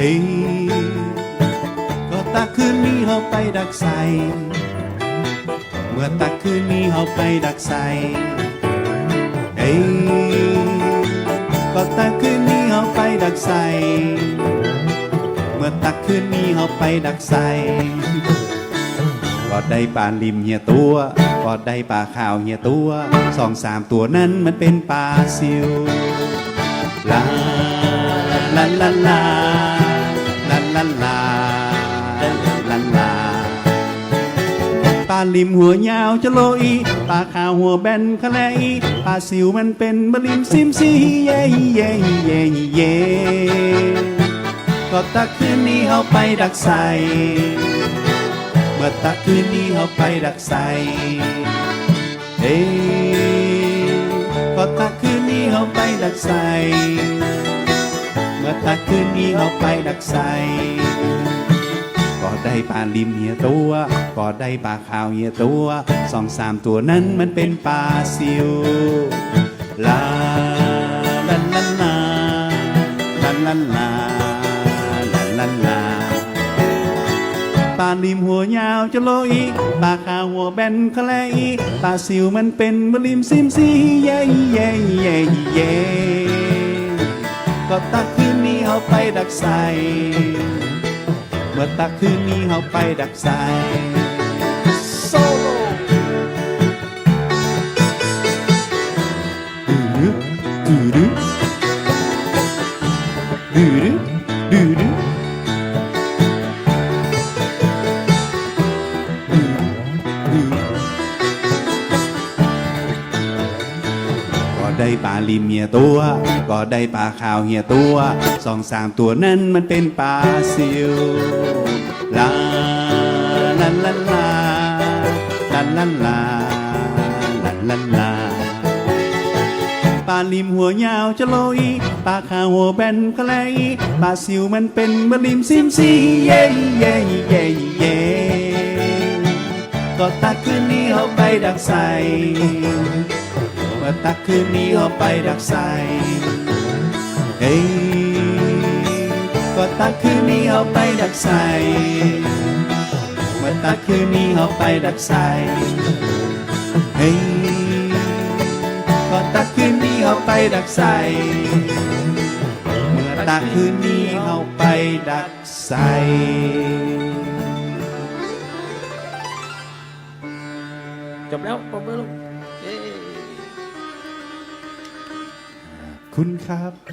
ตีก็ตาคืนนี้เขาไปดักใสเมื่อตาคืนนี้เขาไปดักใสเอ้ยก็ตาคืนนี้เขาไปดักใสเมื่อตาคืนนี้เขาไปดักใสก็ได้ปลาลิมเหียตัวก็ได้ปลาขาวเหียตัวสองสามตัวนั้นมันเป็นปลาซิวลาลาลาลา ปลาลิมหัวยาวจะโลอีปลาขาวหัวแบนคะแลอีปลาซิวมันเป็นบลิมซิมซีเย่เย่เย่เย่ก็ตักคืนนี้เอาไปดักใส่เมื่อตักคืนนี้เอาไปดักใส่เอ้ก็ตักคืนนี้เอาไปดักใส่เมื่อตักคืนนี้เอาไปดักใส่ ได้ปลาลิมเฮียตัวก็ได้ปลาขาวเฮียตัวสองสามตัวนั้นมันเป็นปลาซิวลาลันลันลาลันลันลาลันลันลาปลาลิมหัวยาวจะโลอีปลาขาวหัวแบนคลอีปลาซิวมันเป็นมบลิมซิมซีเย่เย่เย่เย่ก็ตักขึ้นนี้เอาไปดักใส่ ว่าตาคืนนี้เฮาไปดักสาย ได้ปลาลิมเฮียตัว ก็ได้ปลาขาวเฮียตัวสองสามตัวนั้นมันเป็นปลาซิวลาลาลาลาลาลาลาลัลาปลาลิมหัวยาวจะลอยปลาขาวหัวแบนก็เลปลาซิวมันเป็นบลิมซิมซีเย่เย่เย่เย่ก็ตักคืนนี้เอาไปดักใส่ ดตักคืนนี้เอาไปดักใส่เฮ้ยก็ตักคืนนี้เอาไปดักใส่เมื่อตักคืนนี้เอาไปดักใส่เฮ้ยก็ตักคืนนี้เอาไปดักใส่เมื่อตักคืนนี้เอาไปดักใส่จบแล้วปรบมือลูก คุณครับเ